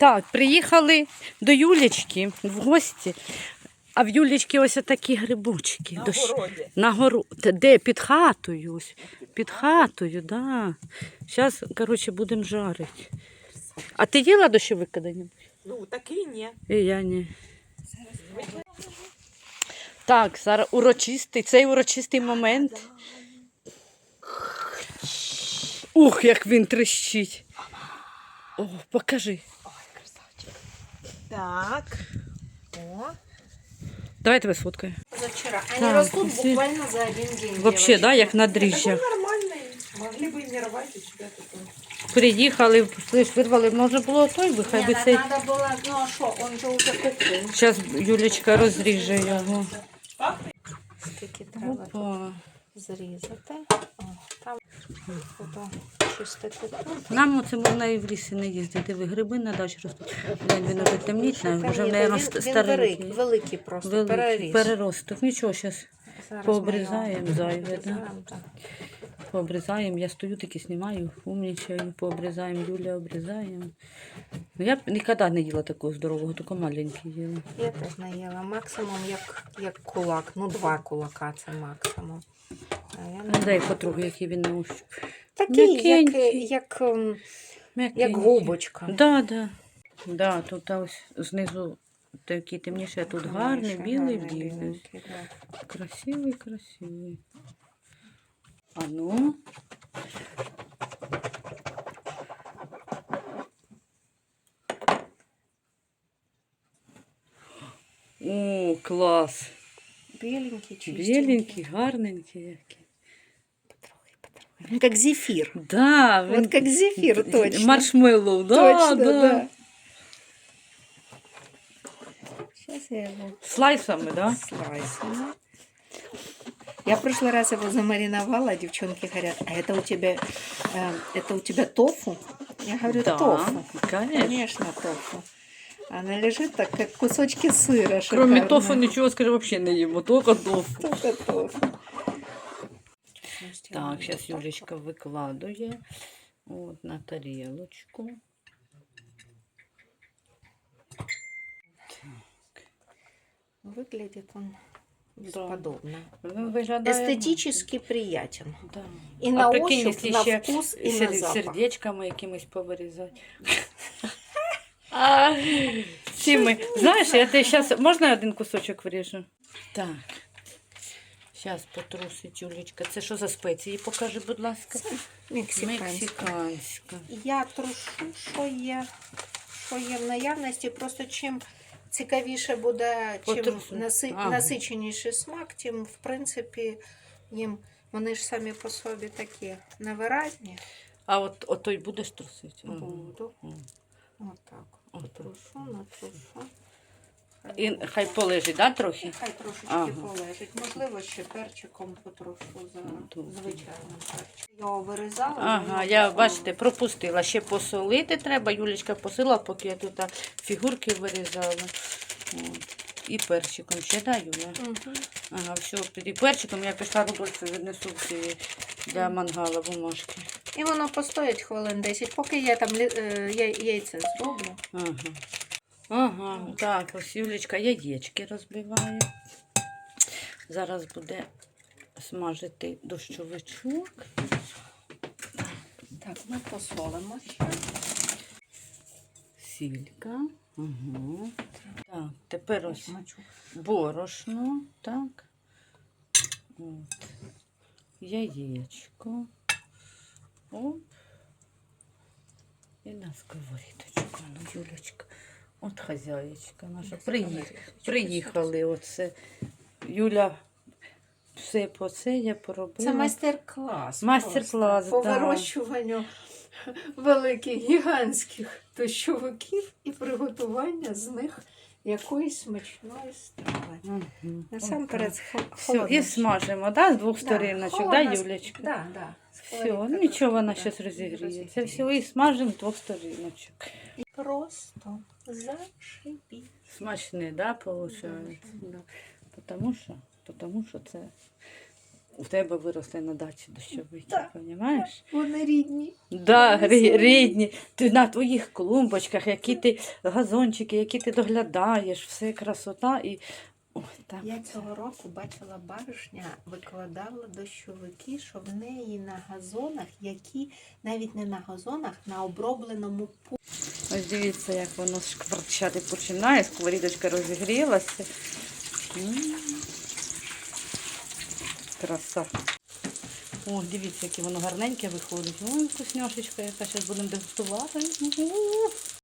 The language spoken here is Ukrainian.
Так, приїхали до Юлічки в гості. А в Юлічки ось такі грибочки. На Дощ- городі. На гору. Де? Під хатою. Ось. Під хатою, да. Зараз, коротше, будемо жарити. А ти їла дощовик коли-небудь? Ну, такий ні. І я ні. Так, зараз урочистий, цей урочистий момент. Ух, як він трещить. О, покажи. Ой, красавчик. Так. О. Давай я тебе сфоткаю. Позавчера. Они Так, растут все. буквально за один день. Вообще, да, як на Такой дріжджах. нормальный. Могли бы и не рвать у тебя такой. Приїхали, слиш, вирвали, може було той би, хай би Нет, цей. надо было, ну а что, он же уже купил. Зараз Юлічка розріже його. Скільки треба Опа. зрізати. О, там буду чистити тут. Нам оце можна і в лісі не їздити. Ви гриби на дачі ростуть. Глянь, він вже темніть, вже, мабуть, він, він старенький. великий, великий просто, Великий, переріс. переросток. Нічого, зараз Зараз пообрізаємо ми його зайве, да? обрізаємо, так. пообрізаємо. Я стою таки знімаю, умнічаю, пообрізаємо, Юля обрізаємо. Ну, я б ніколи не їла такого здорового, тільки маленький їла. Я теж не їла. Максимум як, як кулак. Ну, два кулака це максимум. А я не Ну, Дай потрогай, який він на ощупь. Такий, як, М'якенький. як, ем, як М'якенький. губочка. Да, да. Да, тут ось знизу такий темніше, а тут гарний, білий, Гарний, білий. біленький, да. Красивий, красивий. А ну. О, клас. Біленький, чистенький. Біленький, гарненький який. Потрогай, потрогай. Він як зефір. Да, він... Вот как зефир, точно. Маршмеллоу, да, точно, да. да. Сейчас я его Слайсами, да? слайсами. Я в прошлый раз его замариновала, девчонки говорят, а это у тебя, э, это у тебя тофу? Я говорю, Да, тофу. конечно. Конечно, тофу. Она лежит так, как кусочки сыра. Кроме шикарные. тофу нічого, скажи, вообще не їмо, тільки тофу. Только тофу. Так, зараз Юлечка викладує от, на тарілочку. Выглядит он бесподобно. Виглядає... Эстетически приятен. Да. И на прикинь, ощупь, на вкус и на запах. сердечками якимись повирізати. А. Знаєш, я тебе. Можна я один кусочок виріжу? Так. Зараз потрусить Юлечка. Це що за спеції? Покажи, будь ласка. Мексиканська. Мексиканська. Я трушу, що є, що є в наявності. Просто чим цікавіше буде, чим наси, Ага. насиченіший смак, тим, в принципі, їм вони ж самі по собі такі невиразні. А от, от той будеш трусити? Буду. Ага. Отак. Натрушу, натрушу. І хай полежить, да, трохи? Хай трошечки Ага. полежить. Можливо, ще перчиком потрушу за звичайним перчиком. Його вирізала. Ага, я, посолила. бачите, пропустила. Ще посолити треба. Юлічка посила, поки я тут фігурки вирізала. От. І перчиком ще да, Юля? Ага, все, і перчиком я пішла Рудольфу віднесу для мангала бумажки. І воно постоїть хвилин 10, поки я там е, яйця зроблю. Ага. Ага, так, ось Юлічка яєчки розбиває. Зараз буде смажити дощовичок. Так, ми посолимо ще. Сілька. Угу. Так, тепер ось борошно, так. От. Яєчко. Оп. І на сковорідочку. Ну, Юлечка. От хазяєчка наша. Приїхали. Приїхали оце. Юля все по це я поробила. Це майстер-клас. Майстер-клас, По да. вирощуванню великих гігантських тощовиків і приготування з них якоїсь смачної страви. Угу. Насамперед, Все, і смажимо, да, з двох сторіночок, да, Юлечка? Да, да. Все, ну нічого, вона зараз розігріється. Все, і смажимо з двох сторіночок. Просто зашибіть. Смачне, да, виходить? Да. Тому що, тому що це у тебе виросли на дачі дощовики, розумієш? Вони рідні. Да, Вони рі- рідні. Ти на твоїх клумбочках, які ти газончики, які ти доглядаєш, все красота і. Ой, так. Я цього року бачила баришня, викладала дощовики, що в неї на газонах, які навіть не на газонах, на обробленому полі. Ось дивіться, як воно шкварчати починає, сковорідочка розігрілася. М. Краса. О, дивіться, яке воно гарненьке виходить. Ой, вкусняшечка, яка зараз будемо дегустувати.